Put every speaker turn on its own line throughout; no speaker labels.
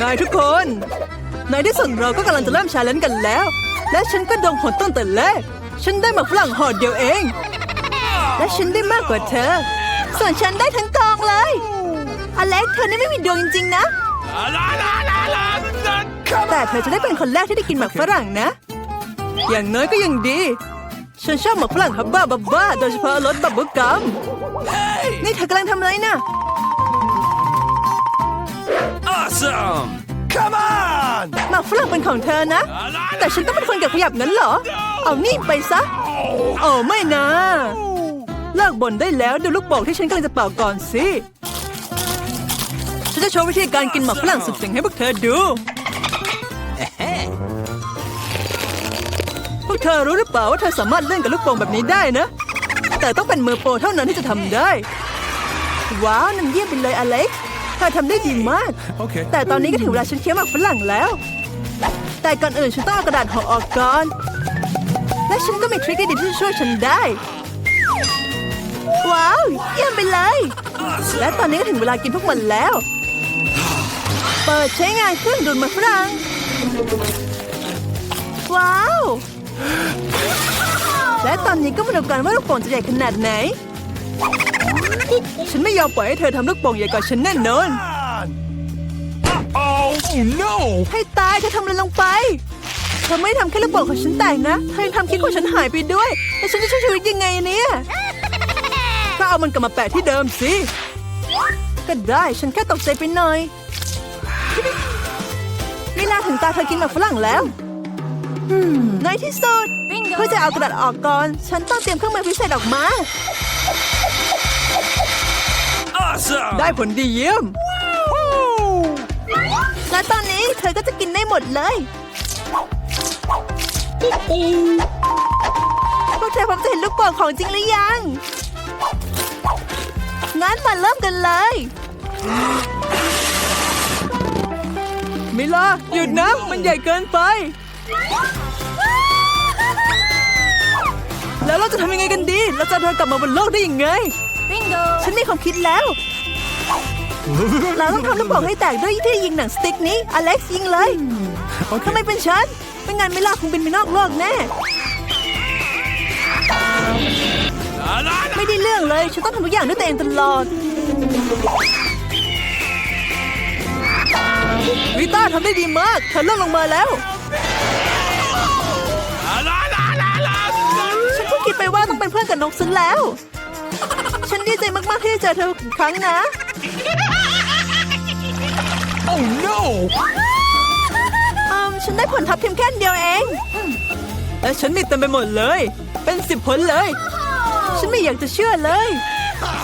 นายทุกคน ในที่สุดเราก็กำลังจะเริ่มชาเลนจ์กันแล้ว และฉันก็ดองหนต้นแต่แรกฉันได้หมากฝรั่งห่อเดียวเอง และฉันได้มากกว่าเธอ ส่วนฉันได้ทั้งกองเลยอเล็กเธอนี่ไม่มีดวงจริงๆนะ
La la la la la. Come
แต่เธอจะได้เป็นคนแรกที่ได้กินหมากฝรั่งนะ อย่างน้อยก็ยังดี ฉันชอบหมากฝรั่งฮับบ้าบับบ้าโดยเฉพาะรสบับเบิ้ลกัม
Hey!
นี่เธอกำลังทำอะไรนะ
Awesome! Come on!
หมากฝรั่งเป็นของเธอนะ
La la
แต่ฉันต้องเป็นคนเก็บขยับงั้นเหรอ เอานี่ไปซะโอ้ไม่นะ เลิกบ่นได้แล้วดูลูกโป่งที่ฉันกำลังจะเป่าก่อนสิ ฉันจะโชว์วิธีการกินหมากฝรั่งสุดเจ๋งให้พวกเธอดู พวกเธอรู้หรือเปล่าว่าเธอสามารถเล่นกับลูกโป่งแบบนี้ได้นะ แต่ต้องเป็นมือโปรเท่านั้นที่จะทำได้ ว้าวนั่นเยี่ยมไปเลยอเล็กซ์ เธอทำได้ดีมาก
Okay.
แต่ตอนนี้ก็ถึงเวลาฉันเคี้ยวหมากฝรั่งแล้ว แต่ก่อนอื่นฉันต้องเอากระดาษห่อออกก่อน และฉันก็มีทริคดีๆที่จะช่วยฉันได้ ว้าว เยี่ยมไปเลย
Awesome!
และตอนนี้ก็ถึงเวลากินพวกมันแล้ว เปิดใช้งานเครื่องดูดหมากฝรั่ง ว้าว และตอนนี้ก็มาดูกันว่าลูกโป่งจะใหญ่ขนาดไหน ฉันไม่ยอมปล่อยให้เธอทำลูกโป่งใหญ่กว่าฉันแน่นอน
Come on! Oh no!
ให้ตายเธอทำอะไรลงไป เธอไม่ได้ทำแค่ลูกโป่งของฉันแตกนะ เธอยังทำคิดของฉันหายไปด้วยแล้วฉันจะใช้ชีวิตยังไงเนี่ยก็เอามันกลับมาแปะที่เดิมสิ ก็ได้ฉันแค่ตกใจไปหน่อยนี่นาถึงตาเธอกินหมากฝรั่งแล้วในที่สุดเพื่อจะเอากระดาษออกก่อน ฉันต้องเตรียมเครื่องมือพิเศษออกมา
Awesome!
ได้ผลดีเยี่ยม และตอนนี้เธอก็จะกินได้หมดเลยพวกเธอพร้อมจะเห็นลูกโป่งของจริงหรือยัง งั้นมาเริ่มกันเลย มิลาหยุดนะ มันใหญ่เกินไป แล้วเราจะทำยังไงกันดี เราจะเอาเธอกลับมาบนโลกได้ยังไง ฉันมีความคิดแล้ว เราต้องทำลูกโป่งให้แตกด้วยที่ยิงหนังสติ๊กนี้ อเล็กซ์ยิงเลยทำไมเป็นฉัน ไม่งั้นไม่ลาคงบินไปนอกโลกแน่
La la la!
ไม่ได้เรื่องเลย ฉันต้องทำทุกอย่างด้วยตัวเองตลอดวิต้าทำได้ดีมากเธอเลื่อนลงมาแล้ว
La la la la la!
ฉันเพิ่งคิดไปว่าต้องเป็นเพื่อนกับนกซะแล้ว ฉันดีใจมากๆที่ได้เจอเธออีกครั้งนะ
Oh no!
อืมฉันได้ผลทับทิมแค่อันเดียวเองและฉันมีเต็มไปหมดเลย เป็นสิบผลเลย ฉันไม่อยากจะเชื่อเลย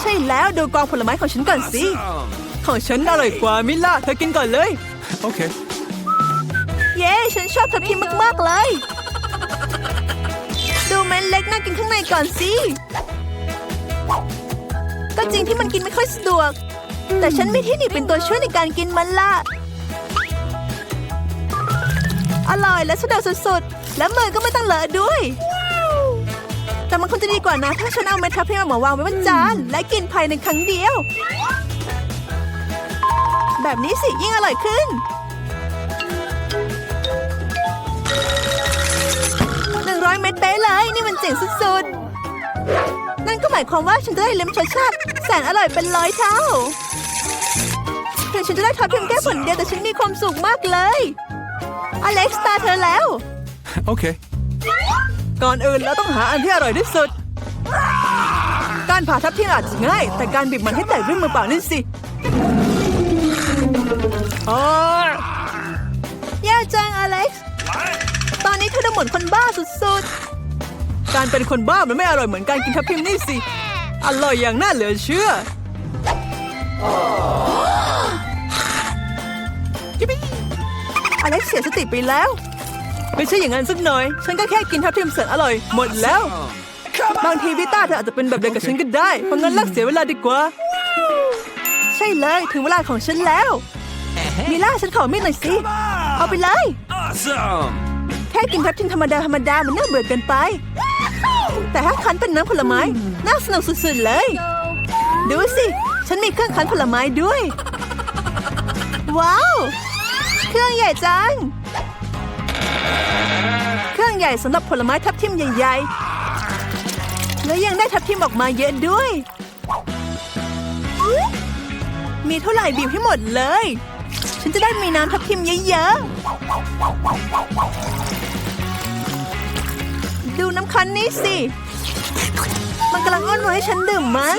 ใช่แล้วดูกองผลไม้ของฉันก่อนสิ
Awesome!
ของฉันอร่อยกว่ามิล่าเธอกินก่อนเลย
Okay.
เย้ ฉันชอบทับทิมมากๆเลย ดูเม็ดเล็กน่ากินข้างในก่อนสิ ก็จริงที่มันกินไม่ค่อยสะดวก แต่ฉันมีที่หนี่เป็นตัวช่วยในการกินมันละอร่อยและสะดวกสุดๆ และมือก็ไม่ต้องเลอะด้วย แต่มันคงจะดีกว่านะ ถ้าฉันเอาเม็ดทับทิมมาวางไว้บนจาน และกินภายในครั้งเดียว แบบนี้สิยิ่งอร่อยขึ้นหนึ่งร้อยเม็ดเป๊ะเลย นี่มันเจ๋งสุดๆ ก็หมายความว่าฉันจะได้ลิ้มรสชาติแสนอร่อยเป็นร้อยเท่าถึงฉันจะได้ทอดเพียงแค่ผลเดียวแต่ฉันมีความสุขมากเลยอเล็กซ์ตาเธอแล้ว
Okay.
ก่อนอื่นเราต้องหาอันที่อร่อยที่สุด การผ่าทับที่อาจจะง่าย แต่การบีบมันให้แตกด้วยมือเปล่านี่สิโอ้ยแย่จังอเล็กซ์ ตอนนี้เธอดูเหมือนคนบ้าสุดๆ การเป็นคนบ้ามันไม่อร่อยเหมือนการกินทับทิมนี่สิ อร่อยอย่างน่าเหลือเชื่อยิปปี้อเล็กซ์เสียสติไปแล้ว ไม่ใช่อย่างนั้นสักหน่อย ฉันก็แค่กินทับทิมแสนอร่อย หมดแล้ว บางทีวิต้าเธออาจจะเป็นแบบเดียวกับฉันก็ได้ เพราะงั้นเลิกเสียเวลาดีกว่า ใช่เลยถึงเวลาของฉันแล้วมิล่าฉันขอมีดหน่อยสิ เอาไปเลย
Awesome!
แค่กินทับทิมธรรมดาธรรมดามันน่าเบื่อเกินไป แต่ถ้าคั้นเป็นน้ำผลไม้ น่าสนุกสุดๆเลย ดูสิ ฉันมีเครื่องคั้นผลไม้ด้วย ว้าว เครื่องใหญ่จัง เครื่องใหญ่สำหรับผลไม้ทับทิมใหญ่ ๆ แล้วยังได้ทับทิมออกมาเยอะด้วย มีเท่าไหร่บีบให้หมดเลย ฉันจะได้มีน้ำทับทิมเยอะๆดูน้ำคันนี้สิ มันกำลังอ้อนวอนให้ฉันดื่มมัน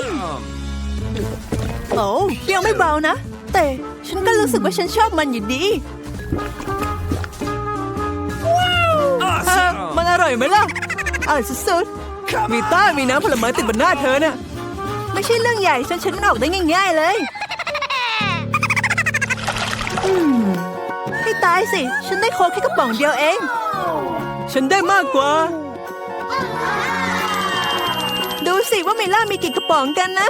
โอ้เปรี้ยวไม่เบานะ แต่ฉันก็รู้สึกว่าฉันชอบมันอยู่ดีเออมันอร่อยไหมล่ะอร่อยสุดๆมีต้ามีน้ำผลไม้ติดบนหน้าเธอน่ะ ไม่ใช่เรื่องใหญ่ฉันเช็ดมันออกได้ง่าย ๆเลยอืมให้ตายสิ ฉันได้โค้กแค่กระป๋องเดียวเอง ฉันได้มากกว่า สิว่าเมล่ามีกี่กระป๋องกันนะ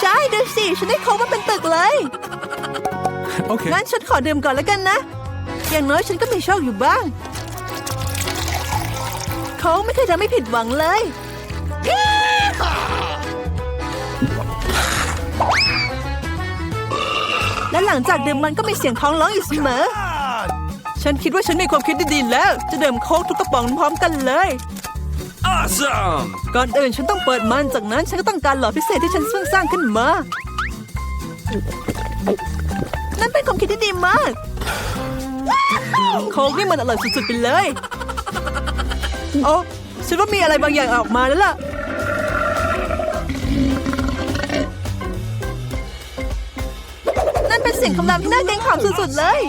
ใช่ดูสิฉันได้โค้กมาเป็นตึกเลย
Okay.
งั้นฉันขอดื่มก่อนแล้วกันนะ อย่างน้อยฉันก็มีโชคอยู่บ้าง เขาไม่เคยทำให้ผิดหวังเลยและหลังจากดื่มมันก็มีเสียงท้องร้องอยู่เสมอ ฉันคิดว่าฉันมีความคิดที่ดีแล้ว จะดื่มโค้กทุกกระป๋องพร้อมกันเลย
Awesome.
ก่อนอื่นฉันต้องเปิดมันจากนั้นฉันก็ต้องการหลอดพิเศษที่ฉันเพิ่งสร้างขึ้นมา นั่นเป็นความคิดที่ดีมากโค้กนี่มันอร่อยสุดๆไปเลย โอ้ฉันว่ามีอะไรบางอย่างออกมาแล้วล่ะ นั่นเป็นเสียงคำรามที่น่าเกรงขามสุดๆเลย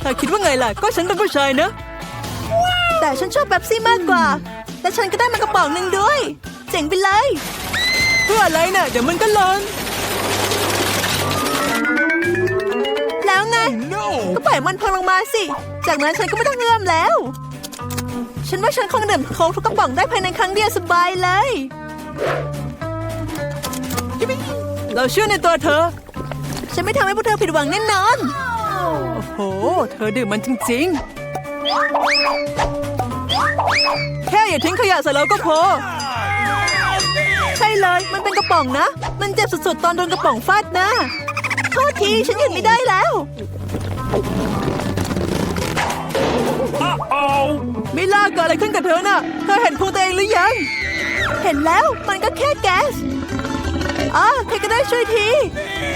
เธอคิดว่าไงล่ะ ก็ฉันเป็นผู้ชายนะ แต่ฉันชอบแบบซี่มากกว่า และฉันก็ได้มากระป๋องหนึ่งด้วย เจ๋งไปเลย เพื่ออะไรน่ะเดี๋ยวมันก็หลนแล้วไง
No.
ก็ปล่อยมันพังลงมาสิ จากนั้นฉันก็ไม่ต้องเอื้อมแล้ว ฉันว่าฉันคงดื่มโค้กทุกกระป๋องได้ภายในครั้งเดียวสบายเลย เราเชื่อในตัวเธอ ฉันไม่ทำให้พวกเธอผิดหวังแน่นอน โอ้โห เธอดื่มมันจริง ๆ แค่อย่าทิ้งขยะใส่เราก็พอ ใช่เลย มันเป็นกระป๋องนะ มันเจ็บสุดๆ ตอนโดนกระป๋องฟาดหน้าโทษที ฉันหยุดไม่ได้แล้ว
Oh.
มิลาเกิดอะไรขึ้นกับเธอน่ะ เธอเห็นพุงตัวเองหรือยัง เห็นแล้ว มันก็แค่แก๊สอ่าใครก็ได้ช่วยที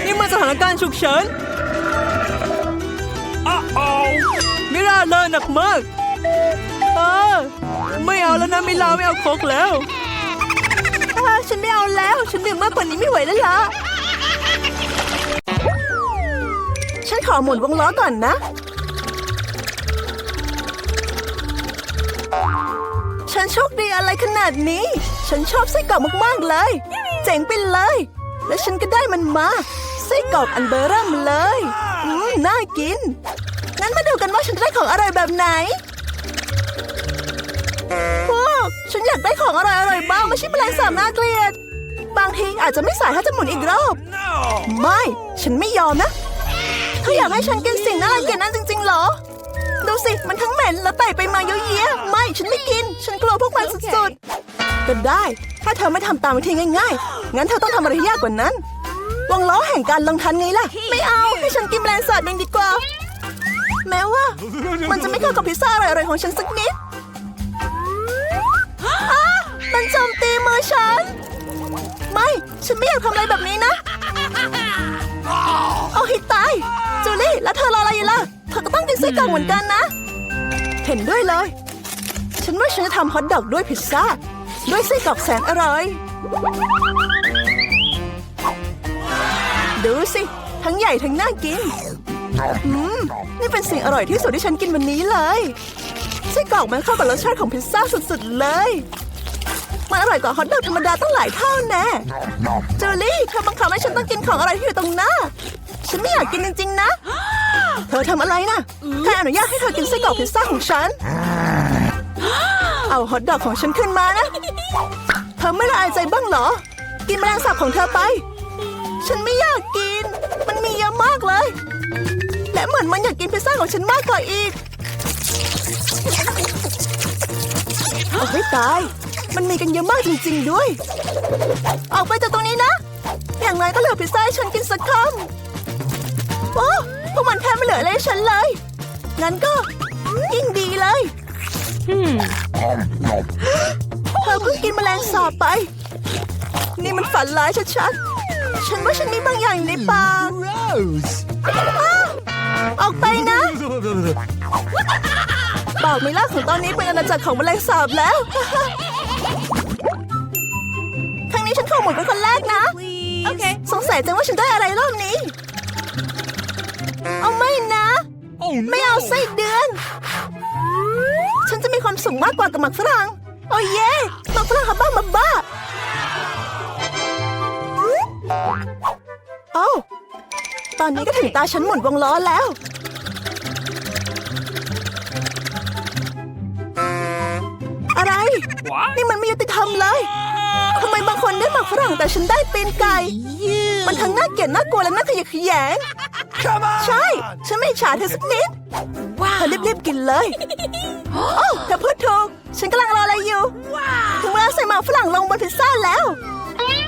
นี่มันสถานการณ์ฉุกเฉิน
Uh-oh.
มิลาเลยหนักมาก เออไม่เอาแล้วนะมิลาไม่เอาโคกแล้วฉันไม่เอาแล้ว ฉันดื่มมากกว่านี้ไม่ไหวแล้วล่ะฉันขอหมุนวงล้อก่อนนะ ฉันโชคดีอะไรขนาดนี้ ฉันชอบไส้กรอกมากๆเลย เจ๋งไปเลย และฉันก็ได้มันมาไส้กรอกอันเบอร์เริ่มเลย อืมน่ากิน งั้นมาดูกันว่าฉันจะได้ของอร่อยแบบไหน พวกฉันอยากได้ของอร่อยๆบ้างไม่ใช่แมลงสาบน่าเกลียด บางทีอาจจะไม่สายถ้าจะหมุนอีกรอบ ไม่ ฉันไม่ยอมนะเธออยากให้ฉันกินสิ่งน่ารังเกียจนั้นจริงๆเหรอ ดูสิ มันทั้งเหม็นและไต่ไปมาเยอะแยะไม่ ฉันไม่กิน ฉันกลัวพวกมันสุดๆ ก็ได้ ถ้าเธอไม่ทำตามวิธีง่ายๆ งั้นเธอต้องทำอะไรที่ยากกว่านั้น วงล้อแห่งการลงทันไงล่ะ ไม่เอา ให้ฉันกินแมลงสาบเองดีกว่า แม้ว่า มันจะไม่เข้ากับพิซซ่าอร่อยๆของฉันสักนิด มันโจมตีมือฉัน ไม่ ฉันไม่อยากทำอะไรแบบนี้นะ เอาให้ตาย จูลี่ แล้วเธอรออะไรอยู่ล่ะ เธอก็ต้องกินไส้กรอกเหมือนกันนะ เห็นด้วยเลย ฉันว่าฉันจะทำฮอทดอกด้วยพิซซ่า ด้วยไส้กรอกแสนอร่อย ดูสิ ทั้งใหญ่ทั้งน่ากินอืมนี่เป็นสิ่งอร่อยที่สุดที่ฉันกินวันนี้เลยไส้กรอกมันเข้ากับรสชาติของพิซซ่าสุดๆเลย มันอร่อยกว่าฮอทดอกธรรมดาตั้งหลายเท่าแน่จูลี่เธอบังคับให้ฉันต้องกินของอร่อยที่อยู่ตรงหน้า ฉันไม่อยากกินจริงๆนะ เธอทำอะไรนะใครอนุญาตให้เธอกินไส้กรอกพิซซ่าของฉัน เอาฮอทดอกของฉันขึ้นมานะ เธอไม่ละอายใจบ้างเหรอ กินแมลงสาบของเธอไป ฉันไม่อยากกิน มันมีเยอะมากเลย และเหมือนมันอยากกินพิซซ่าของฉันมากกว่าอีกโอ้ยตาย มันมีกันเยอะมากจริง ๆ ด้วย ออกไปจากตรงนี้นะ อย่างไรก็เหลือพิซซ่าให้ฉันกินสักคำโอ้พวกมันแทบไม่เหลือลืออะไรให้ฉันเลย งั้นก็ยิ่งดีเลยเธอเพิ่งกินแมลงสาบไป นี่มันฝันร้ายชัดๆ ฉันว่าฉันมีบางอย่างอยู่ในปาก
Rose.
ออกไปนะ ปากมิล่าของตอนนี้เป็นอาณาจักรของแมลงสาบแล้ว ครั้งนี้ฉันขอหมดเป็นคนแรกนะ โอเค สงสัยจังว่าฉันได้อะไรรอบนี้ เอาไม่นะ
Oh
ไม่เอาไส้เดือน ฉันจะมีความสุขมากกว่ากับหมักฝรั่ง โอ้เย่หมักฝรั่งฮับบ้ามาบ้าเอ้าตอนนี้ก็ถึงตาฉันหมุนวงล้อแล้ว อะไร
What?
นี่มันไม่ยุติธรรมเลยทำไมบางคนได้หมักฝรั่งแต่ฉันได้เป็นไก่ มันทั้งน่าเกลียดน่ากลัวและน่าขยะแขยง
Come on.
ใช่ ฉันไม่อิจฉาเธอสักนิดว้าวเธอรีบๆกินเลยโอ้เธอพูดถูก ฉันกำลังรออะไรอยู่ ถึงเวลาใส่หมากฝรั่งลงบนพิซซ่าแล้ว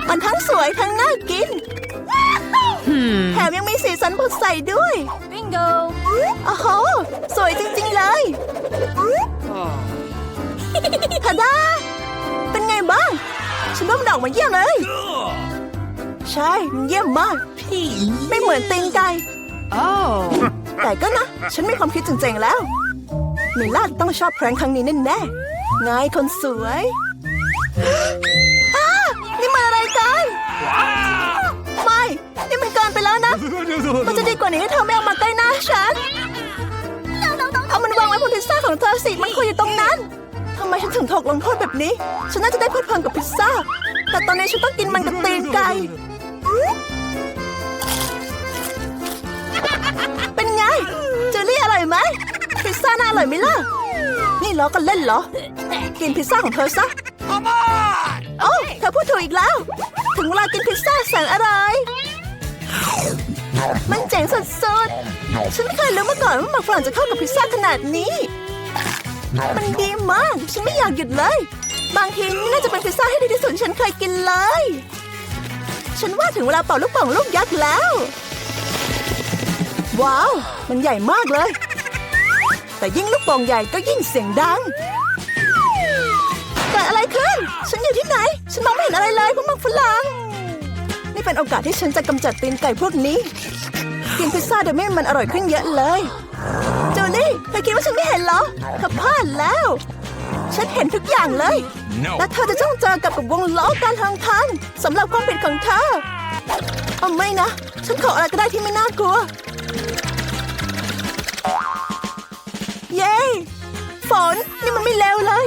มันทั้งสวยทั้งน่ากิน แถมยังมีสีสันสดใสด้วย
Bingo!
โอ้โห สวยจริงๆเลย ทาดาเป็นไงบ้าง ฉันว่ามันออกมาเยี่ยมเลย
Ugh.
ใช่มันเยี่ยมมาก ไม่เหมือนตีนไก่
Oh!
แต่ก็นะ ฉันมีความคิดเจ๋งๆแล้วเมล่าต้องชอบแพร้งครั้งนี้แน่ๆไงคนสวยอ้านี่มันอะไรกันไม่ นี่มันเกินไปแล้วนะ มันจะดีกว่านี้ถ้าเธอไม่เอามาใกล้หน้าฉันเอามันวางไว้บนพิซซ่าของเธอสิ มันควรอยู่ตรงนั้นทำไมฉันถึงถูกลงโทษแบบนี้ ฉันน่าจะได้เพลิดเพลินกับพิซซ่า แต่ตอนนี้ฉันต้องกินมันกับตีนไก่ เป็นไง เจอรี่อร่อยไหม พิซซ่าน่าอร่อยไหมล่ะ นี่ล้อกันเล่นเหรอ กินพิซซ่าของเธอซะ
Come on.
โอ้เธอพูดถูกอีกแล้ว ถึงเวลากินพิซซ่าแสนอร่อย มันเจ๋งสุดๆ ฉันไม่เคยรู้มาก่อนว่าหมักฝรั่งจะเข้ากับพิซซ่าขนาดนี้ มันดี มาก ฉันไม่อยากหยุดเลย บางทีนี่น่าจะเป็นพิซซ่าที่ดีที่สุดฉันเคยกินเลย ฉันว่าถึงเวลาเป่าลูกป่องลูกยักษ์แล้ว ว้าว มันใหญ่มากเลย แต่ยิ่งลูกป่งใหญ่ก็ยิ่งเสียงดังเกิดอะไรขึ้น ฉันอยู่ที่ไหน ฉันมองไม่เห็นอะไรเลยพวกมังฝรั่งนี่เป็นโอกาสที่ฉันจะกำจัดตีนไก่พวกนี้ กินพิซซ่าโดยไม่ให้มันอร่อยขึ้นเยอะเลยจู เธอคิดว่าฉันไม่เห็นเหรอเธอพลาดแล้ว ฉันเห็นทุกอย่างเลย
No.
และเธอจะต้องเจอกับกับวงล้อการทางทันสำหรับความผิดของเธอเอาไม่นะ ฉันขออะไรก็ได้ที่ไม่น่ากลัว เย้ฝนนี่มันไม่เลวเลย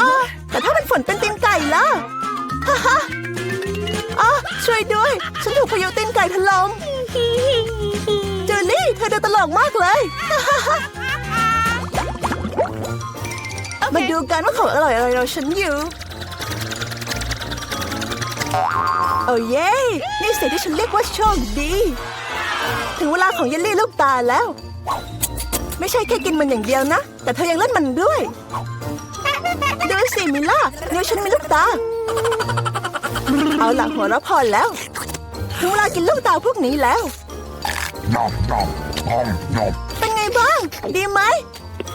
อ๋อแต่ถ้าเป็นฝนเป็นตีนไก่ล่ะฮ่าฮ่าอ๋อช่วยด้วย ฉันถูกพายุตีนไก่ถล่ม เจอรี่เธอดูตลกมากเลยฮ่าฮ่าฮ่ามาดูกันว่าของอร่อยอะไรเราฉันอยู่ โอ้เย้ นี่สิ่งที่ฉันเรียกว่าโชคดี ถึงเวลาของเยลลี่ลูกตาแล้ว ไม่ใช่แค่กินมันอย่างเดียวนะ แต่เธอยังเล่นมันด้วยดูสิมิล่านิ้วฉันมีลูกตา เอาหลังหัวเราะพอแล้ว ถึงเวลากินลูกตาพวกนี้แล้ว
Nom nom nom nom.
เป็นไงบ้าง ดีไหม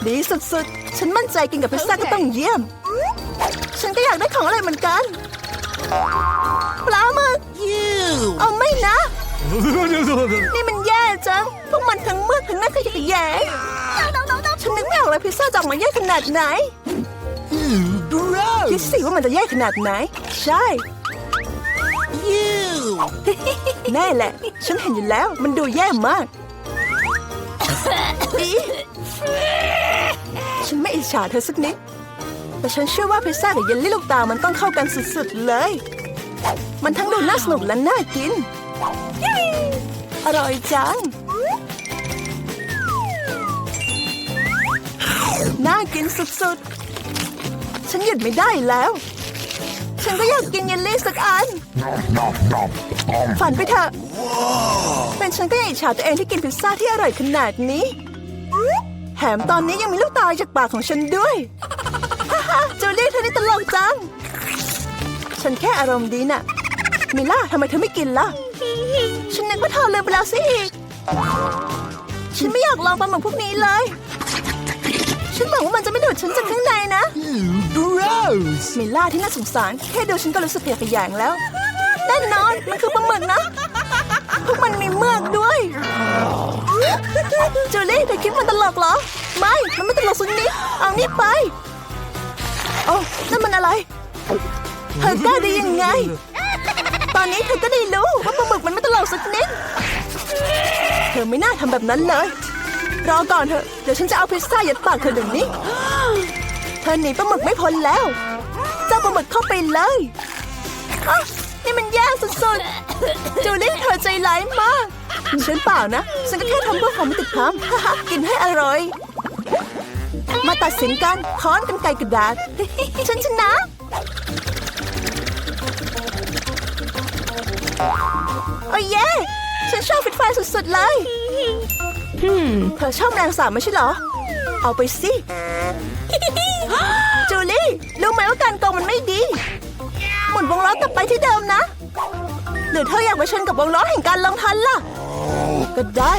ดีสุดๆ ฉันมั่นใจกินกับพิซซ่าก็ต้องเยี่ยม ฉันก็อยากได้ของอะไรเหมือนกัน ปลาหมึกเอาไม่นะ นี่มันแย่จัง พวกมันทั้งมืดทั้งน่าขยะแยงฉันนึกไม่ออกเลยพิซซ่าจะออกมาแย่ขนาดไหนคิดสิว่ามันจะแย่ขนาดไหน ใช่ แน่แหละ ฉันเห็นอยู่แล้ว มันดูแย่มากอีฉันไม่อิจฉาเธอสักนิด แต่ฉันเชื่อว่าพิซซ่ากับเยลลี่ลูกตามันต้องเข้ากันสุดๆเลย มันทั้งดูน่าสนุกและน่ากิน อร่อยจัง น่ากินสุดๆ ฉันหยุดไม่ได้แล้ว ฉันก็อยากกินเยลลี่สักอัน
Nom nom nom nom.
ฝันไปเถอะ เป็นฉันก็ยังอิจฉาตัวเองที่กินพิซซ่าที่อร่อยขนาดนี้ แถมตอนนี้ยังมีลูกตาจากปากของฉันด้วยฮ่าฮ่าจูลี่เธอนี่ตลกจัง ฉันแค่อารมณ์ดีน่ะ มิล่าทำไมเธอไม่กินล่ะ ฉันนึกว่าเธอลืมไปแล้วสิอีก ฉันไม่อยากลองปลาหมึกพวกนี้เลย ฉันหวังว่ามันจะไม่ดูดฉันจากข้างในนะ
Gross!
มิล่าที่น่าสงสาร แค่ดูฉันก็รู้สึกอยกขยงแล้ว แน่นอน มันคือปลาหมึกนะ พวกมันมีเมือกด้วย จูลี่เธอคิดมันตลกเหรอ ไม่ มันไม่ตลกสักนิดเอานี่ไป โอ้นั่นมันอะไร เธอกล้าได้ยังไง ตอนนี้เธอก็ได้รู้ว่าปลาหมึกมันไม่ตลกสักนิด เธอไม่น่าทำแบบนั้นเลย รอก่อนเถอะ เดี๋ยวฉันจะเอาพิซซ่ายัดปากเธอเดี๋ยวนี้ เธอหนีปลาหมึกไม่พ้นแล้ว เจ้าปลาหมึกเข้าไปเลยอ๊ะนี่มันแย่สุดๆ จูลี่เธอใจร้ายมาก ฉันเปล่านะ ฉันก็แค่ทำเพื่อความไม่ติดค้ำกินให้อร่อย มาตัดสินกันค้อนกันไกรกระดาษ ฉันชนะ โอ้ยเย่ฉันชอบฟิตไฟสุดๆเลย เธอชอบแมลงสาบไม่ใช่เหรอ เอาไปสิจูลี่รู้ไหมว่าการโกงมันไม่ดี หมุนวงล้อกลับไปที่เดิมนะ หรือเธออยากไปชนกับวงล้อแห่งการลงทันล่ะ ก็ได้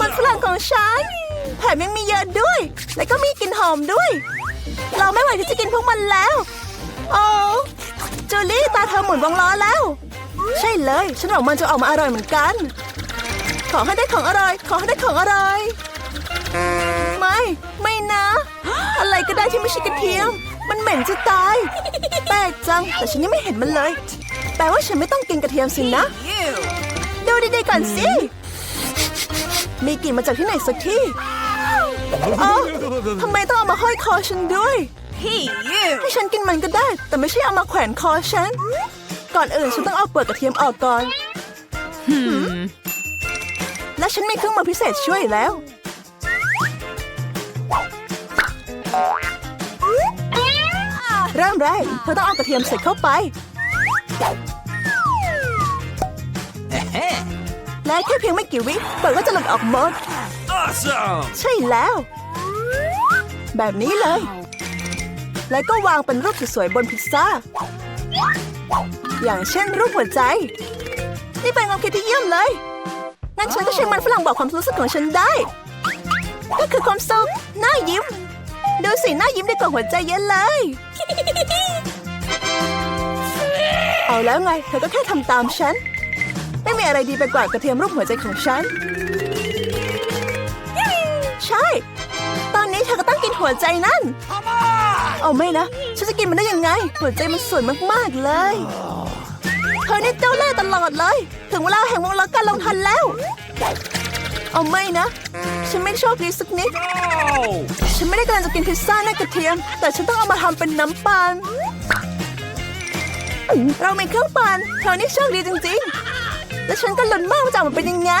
มันฝรั่งของฉันแถมยังมีเยอะด้วย และก็มีกลิ่นหอมด้วย เราไม่ไหวที่จะกินพวกมันแล้ว โอ้จูลี่ตาเธอหมุนวงล้อแล้ว ใช่เลย ฉันหวังมันจะออกมาอร่อยเหมือนกัน ขอให้ได้ของอร่อย ขอให้ได้ของอร่อย ไม่ไม่นะ อะไรก็ได้ที่ไม่ใช่กระเทียม มันเหม็นจะตาย แปลกจัง แต่ฉันยังไม่เห็นมันเลย แปลว่าฉันไม่ต้องกินกระเทียมสินะ ดูดีๆก่อนสิ มีกลิ่นมาจากที่ไหนสักที่อ๋อทำไมต้องเอามาห้อยคอฉันด้วยให้ฉันกินมันก็ได้ แต่ไม่ใช่เอามาแขวนคอฉัน ก่อนอื่นฉันต้องเอาเปลือกกระเทียมออกก่อนและฉันมีเครื่องมือพิเศษช่วยแล้ว เริ่มแรกเธอต้องเอากระเทียมใส่เข้าไป และแค่เพียงไม่กี่วิเปิดก็จะหลุดออกหมด
Awesome!
ใช่แล้ว แบบนี้เลย แล้วก็วางเป็นรูปสวยๆบนพิซซ่า อย่างเช่นรูปหัวใจ นี่เป็นความคิดที่เยี่ยมเลย งั้นฉันก็ใช้มันฝรั่งบอกความรู้สึกของฉันได้ ก็คือความสุขหน้ายิ้ม ดูสิหน้ายิ้มได้กว่าหัวใจเยอะเลย เอาแล้วไง เธอก็แค่ทำตามฉัน ไม่มีอะไรดีไปกว่ากระเทียมรูปหัวใจของฉัน ใช่ ตอนนี้เธอก็ต้องกินหัวใจนั่น เอาไม่นะ ฉันจะกินมันได้ยังไง หัวใจมันสวยมากๆเลย เธอนี่เจ้าเล่ห์ตลอดเลย ถึงเวลาแห่งวงล้อการลงทันแล้ว เอาไม่นะ ฉันไม่โชคดีสักนิด
No!
ฉันไม่ได้กำลังจะกินพิซซ่าหน้ากระเทียม แต่ฉันต้องเอามาทำเป็นน้ำปั่นเรามีเครื่องปั่นเธอนี่โชคดีจริงๆ และฉันก็ลุ้นมากว่าจะออกมาเป็นยังไง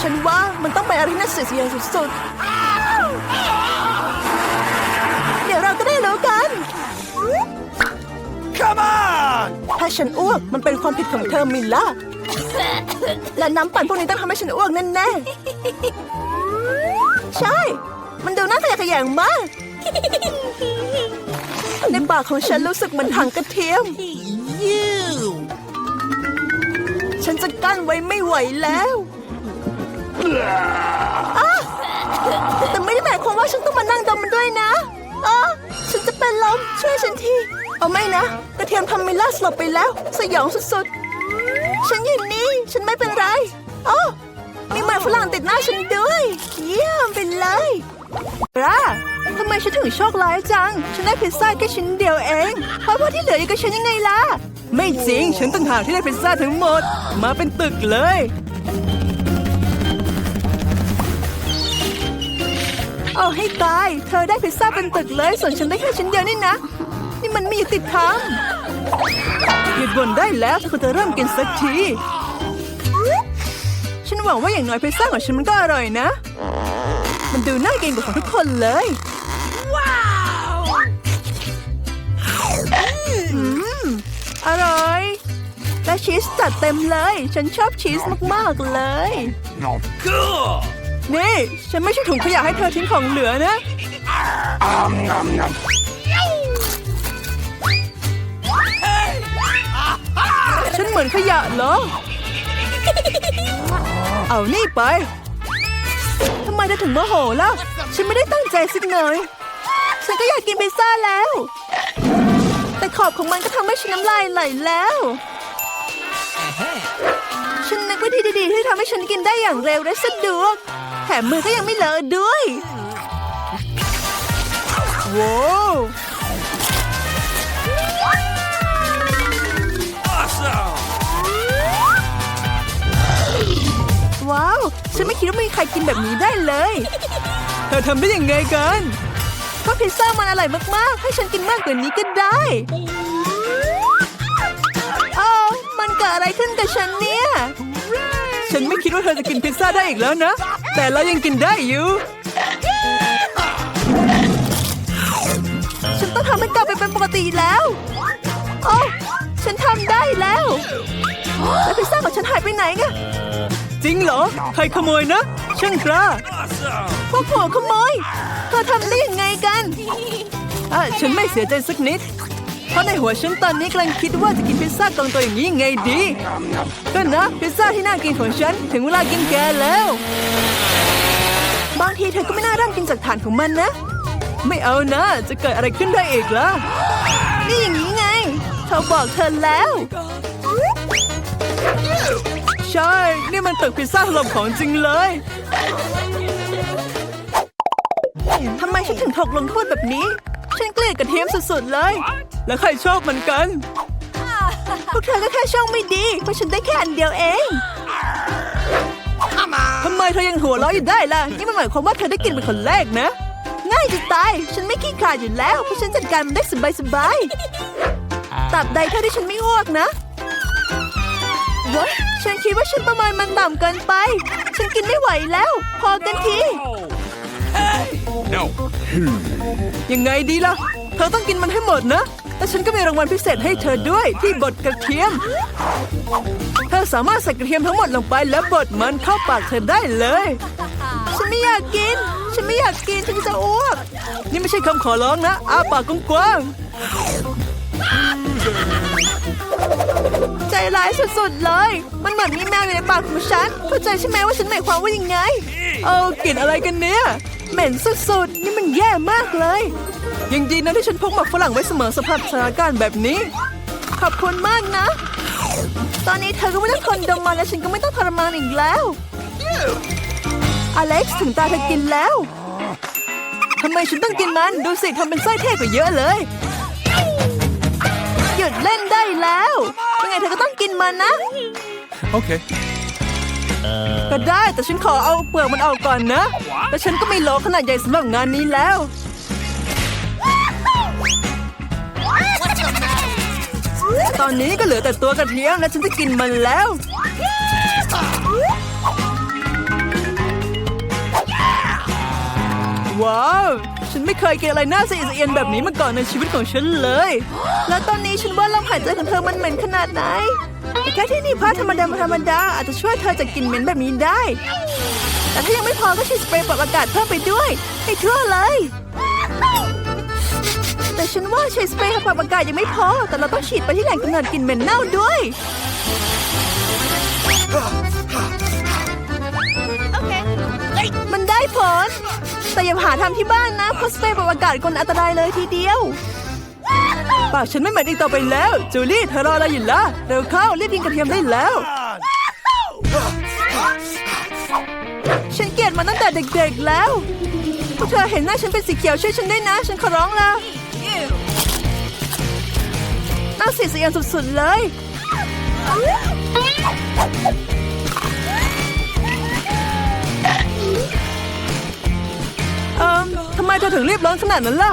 ฉันว่ามันต้องเป็นอะไรที่น่าเสียดสีสุดๆ เดี๋ยวเราก็ได้รู้กัน
Come on!
ถ้าฉันอ้วกมันเป็นความผิดของเธอมิลล่า และน้ำปั่นพวกนี้ต้องทำให้ฉันอ้วกแน่ๆ ใช่ มันดูน่าขยะแขยงมาก ในปากของฉันรู้สึกเหมือนถังกระเทียม ฉันจะกั้นไว้ไม่ไหวแล้วอ๊ะแต่ไม่ได้หมายความว่าฉันต้องมานั่งดมมันด้วยนะอ๋อฉันจะเป็นลมช่วยฉันที เอาไม่นะ กระเทียมทำมิลล่าสลบไปแล้ว สยองสุดๆ ฉันอยู่นี่ ฉันไม่เป็นไรอ๋อมีมันฝรั่งติดหน้าฉันด้วย เยี่ยมไปเลยราทำไมฉันถึงโชคร้ายจัง ฉันได้พิซซ่าแค่ชิ้นเดียวเองเพราะว่าที่เหลืออยู่กับฉันยังไงล่ะ ไม่จริง ฉันต่างหากที่ได้พิซซ่าทั้งหมด มาเป็นตึกเลย เอาให้ตาย เธอได้พิซซ่าเป็นตึกเลย ส่วนฉันได้แค่ชิ้นเดียวนี่นะ นี่มันไม่ยุติธรรม หยุดบ่นได้แล้วคุณจะเริ่มกินสักที ฉันหวังว่าอย่างน้อยพิซซ่าของฉันมันก็อร่อยนะ มันดูน่ากินกว่าของทุกคนเลยอืมอร่อย และชีสจัดเต็มเลย ฉันชอบชีสมาก ๆ เลย
nom,
Cool!
นี่ ฉันไม่ใช่ถุงขยะให้เธอทิ้งของเหลือนะ ฉันเหมือนขยะเหรอ เอานี่ไป ทำไมเธอถึงโมโหล่ะ ฉันไม่ได้ตั้งใจสักหน่อย ฉันก็อยากกินพิซซ่าแล้ว แต่ขอบของมันก็ทำให้ฉันน้ำลายไหลแล้ว ฉันนึกวิธีดีๆ ที่ทำให้ฉันกินได้อย่างเร็วและสะดวก แถมมือก็ยังไม่เลอะด้วย ว้าว ว้าว ฉันไม่คิดว่ามีใครกินแบบนี้ได้เลย เธอทำได้ยังไงกัน ก็พิซซ่ามันอร่อยมาก ๆ ให้ฉันกินมากกว่านี้ก็ได้เอ้ามันเกิดอะไรขึ้นกับฉันเนี่ย ฉันไม่คิดว่าเธอจะกินพิซซ่าได้อีกแล้วนะ แต่เรายังกินได้อยู่ ฉันต้องทำให้กลับไปเป็นปกติแล้วโอ้ฉันทำได้แล้ว แล้วพิซซ่าของฉันหายไปไหนเนี่ย จริงเหรอ ใครขโมยนะ ช่างกล้า
Awesome!
พวกหัวขโมย เธอทำได้ยังไงกันอะฉันไม่เสียใจสักนิด เพราะในหัวฉันตอนนี้กำลังคิดว่าจะกินพิซซ่ากองตัวอย่างนี้ยังไงดีก็นะพิซซ่าที่น่ากินของฉันถึงเวลากินแกแล้ว บางทีเธอก็ไม่น่าเริ่มกินจากฐานของมันนะ ไม่เอานะ จะเกิดอะไรขึ้นได้อีกล่ะ นี่อย่างนี้ไง เขาบอกเธอแล้ว ใช่ นี่มันตึกพิซซ่าถล่มของจริงเลย ทำไมฉันถึงถูกลงโทษแบบนี้ ฉันเกลียดกระเทียมสุดๆเลย แล้วใครชอบมันกัน พวกเธอก็แค่ช่องไม่ดี เพราะฉันได้แค่อันเดียวเองทำไมเธอยังหัวเราะอยู่ได้ล่ะ นี่มันหมายความว่าเธอได้กินเป็นคนแรกนะ ง่ายจะตาย ฉันไม่ขี้ขลาดอยู่แล้ว เพราะฉันจัดการมันได้สบายๆตราบใดเท่าที่ฉันไม่อ้วกนะ วะฉันคิดว่าฉันประมาณมันต่ำเกินไป ฉันกินไม่ไหวแล้ว พอกันที
No.
ยังไงดีล่ะ เธอต้องกินมันให้หมดนะ แต่ฉันก็มีรางวัลพิเศษให้เธอด้วยที่บดกระเทียม เธอสามารถใส่กระเทียมทั้งหมดลงไปแล้วบดมันเข้าปากเธอได้เลย ฉันไม่อยากกิน ฉันไม่อยากกิน ฉันจะอ้วก นี่ไม่ใช่คำขอร้องนะอ้าปากกว้างๆ ใจร้ายสุดๆเลย มันเหมือนมีแมวอยู่ในปากของฉัน เข้าใจใช่ไหมว่าฉันหมายความว่ายังไง เอากลิ่นอะไรกันเนี่ย เหม็นสุดๆ นี่มันแย่มากเลย ยังดีนะที่ฉันพกหมากฝรั่งไว้เสมอสภาพสถานการณ์แบบนี้ ขอบคุณมากนะ ตอนนี้เธอก็ไม่ต้องทนดมมันและฉันก็ไม่ต้องทรมานอีกแล้ว อเล็กซ์ถึงตาเธอกินแล้ว ทำไมฉันต้องกินมัน ดูสิทำเป็นไส้เท่กว่าเยอะเลย หยุดเล่นได้แล้วยังไง เธอก็ต้องกินมันนะ
Okay.
ก็ได้แต่ฉันขอเอาเปลือกมันออกก่อนนะ แต่ฉันก็ไม่โลขนาดใหญ่สำหรับงานนี้แล้ว ตอนนี้ก็เหลือแต่ตัวกระเทียมและฉันจะกินมันแล้ว ว้าว ฉันไม่เคยกินอะไรน่าสะอิดสะเอียนแบบนี้มาก่อนในชีวิตของฉันเลย แล้วตอนนี้ฉันว่าลมหายใจของเธอมันเหม็นขนาดไหนแต่แค่ที่นี่ผ้าธรรมดาธรรมดาอาจจะช่วยเธอจากกลิ่นเหม็นแบบนี้ได้ แต่ถ้ายังไม่พอก็ฉีดสเปรย์ปรับอากาศเพิ่มไปด้วย ให้ทั่วเลย แต่ฉันว่าใช้สเปรย์ปรับอากาศยังไม่พอ แต่เราต้องฉีดไปที่แหล่งกำเนิดกลิ่นเหม็นเน่าด้วยมันได้ผล แต่อย่าหาทำที่บ้านนะเพสเปย์ปรับอากาศคนอันตรายเลยทีเดียวปากฉันไม่เหม็นอีกต่อไปแล้ว จูลี่เธอรออะไรอยู่ล่ะเร็วเข้ารีบกินกระเทียมได้แล้ว ฉันเกลียดมันตั้งแต่เด็กๆแล้วพวกเธอเห็นหน้าฉันเป็นสีเขียวช่วยฉันได้นะ ฉันขอร้องละน่าเสียสีอันสุดๆเลย เอ่มทำไมเธอถึงรีบร้อนขนาดนั้นล่ะ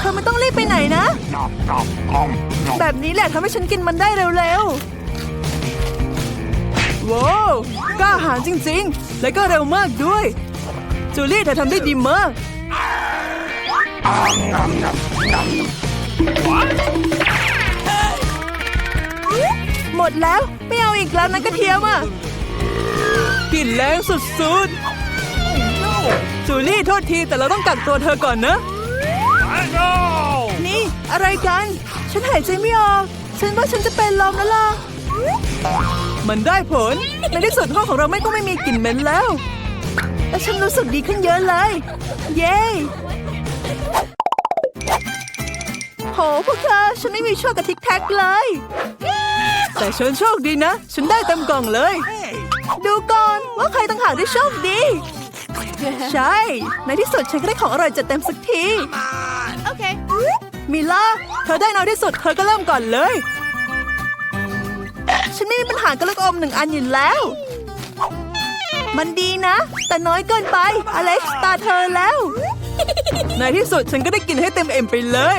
เธอไม่ต้องรีบไปไหนนะ แบบนี้แหละทำให้ฉันกินมันได้เร็วๆ ว้าวกล้าหาญจริงๆ และก็เร็วมากด้วย จูลี่เธอทำได้ดีมากหมดแล้ว ไม่เอาอีกแล้วนะกระเทียมอะกลิ่นแรงสุดๆ จูลี่โทษทีแต่เราต้องกักตัวเธอก่อนนะ
I know!
นี่อะไรกัน ฉันหายใจไม่ออก ฉันว่าฉันจะเป็นลมแล้วล่ะ มันได้ผลในที่สุดห้องของเราไม่ก็ไม่มีกลิ่นเหม็นแล้ว และฉันรู้สึกดีขึ้นเยอะเลย เย้โหพวกเธอฉันไม่มีโชคกับทิกแท็กเลย แต่ฉันโชคดีนะ ฉันได้เต็มกล่องเลย ดูก่อนว่าใครต่างหากที่โชคดี ใช่ ในที่สุดฉันก็ได้ของอร่อยจัดเต็มสักที
Okay.
มิล่า เธอได้น้อยที่สุด เธอก็เริ่มก่อนเลย ฉันไม่มีปัญหากับลูกอมหนึ่งอันอยู่แล้ว มันดีนะ แต่น้อยเกินไป อเล็กซ์ตาเธอแล้ว ในที่สุดฉันก็ได้กินให้เต็มเอ็มไปเลย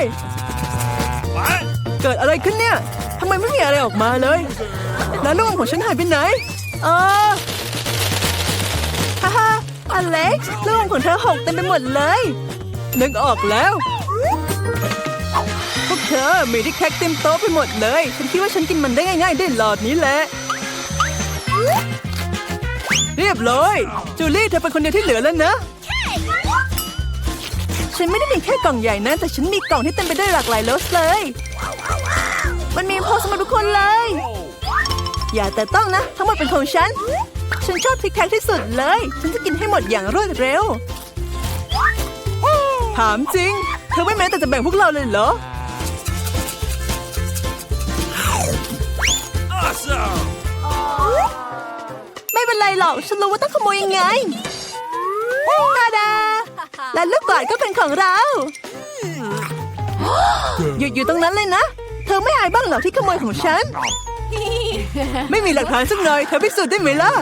What?
เกิดอะไรขึ้นเนี่ยทำไมไม่มีอะไรออกมาเลย แล้วลูกอมของฉันหายไปไหน เออฮ่าฮ่า อเล็กซ์ลูกอมของเธอหกเต็มไปหมดเลยนึกออกแล้ว พวกเธอมีที่แคกเต็มโต๊ะไปหมดเลย ฉันคิดว่าฉันกินมันได้ง่ายๆได้หลอดนี้แหละ เรียบร้อยจูลี่เธอเป็นคนเดียวที่เหลือแล้วนะฉันไม่ได้มีแค่กล่องใหญ่นะ แต่ฉันมีกล่องที่เต็มไปด้วยหลากหลายรสเลย มันมีพอสำหรับทุกคนเลย อย่าแต่ต้องนะ ทั้งหมดเป็นของฉัน ฉันชอบทิกแท็กที่สุดเลย ฉันจะกินให้หมดอย่างรวดเร็ว ถามจริง เธอไม่แม้แต่จะแบ่งพวกเราเลยเหรอ
Awesome!
ไม่เป็นไรหรอก ฉันรู้ว่าต้องขโมยยังไงตาดา และลูกกอดก็เป็นของเรา หยุดอยู่ตรงนั้นเลยนะ เธอไม่อายบ้างเหรอที่ขโมยของฉัน ไม่มีหลักฐานสักหน่อยเธอพิสูจน์ได้ไหมล่ะ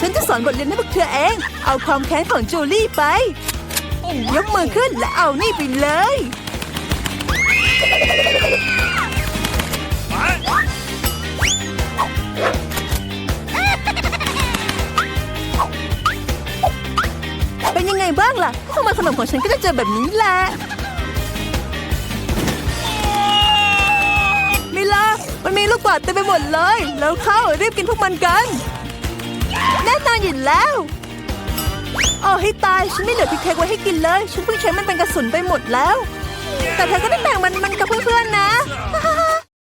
ฉันจะสอนบทเรียนให้พวกเธอเอง เอาความแค้นของจูลี่ไป ยกมือขึ้นและเอานี่ไปเลย เป็นยังไงบ้างล่ะถ้ามขนมของฉันก็จะเจอแบบนี้แหละ มันมีลูกบาดเต็มไปหมดเลย แล้วเข้ารีบกินพวกมันกัน แน่นอนอยู่แล้วโอ้ให้ตายฉันไม่เหลือพริกเค้กไว้ให้กินเลย ฉันเพิ่งใช้มันเป็นกระสุนไปหมดแล้ว แต่เธอก็ได้แบ่งมันมันกับเพื่อนๆนะ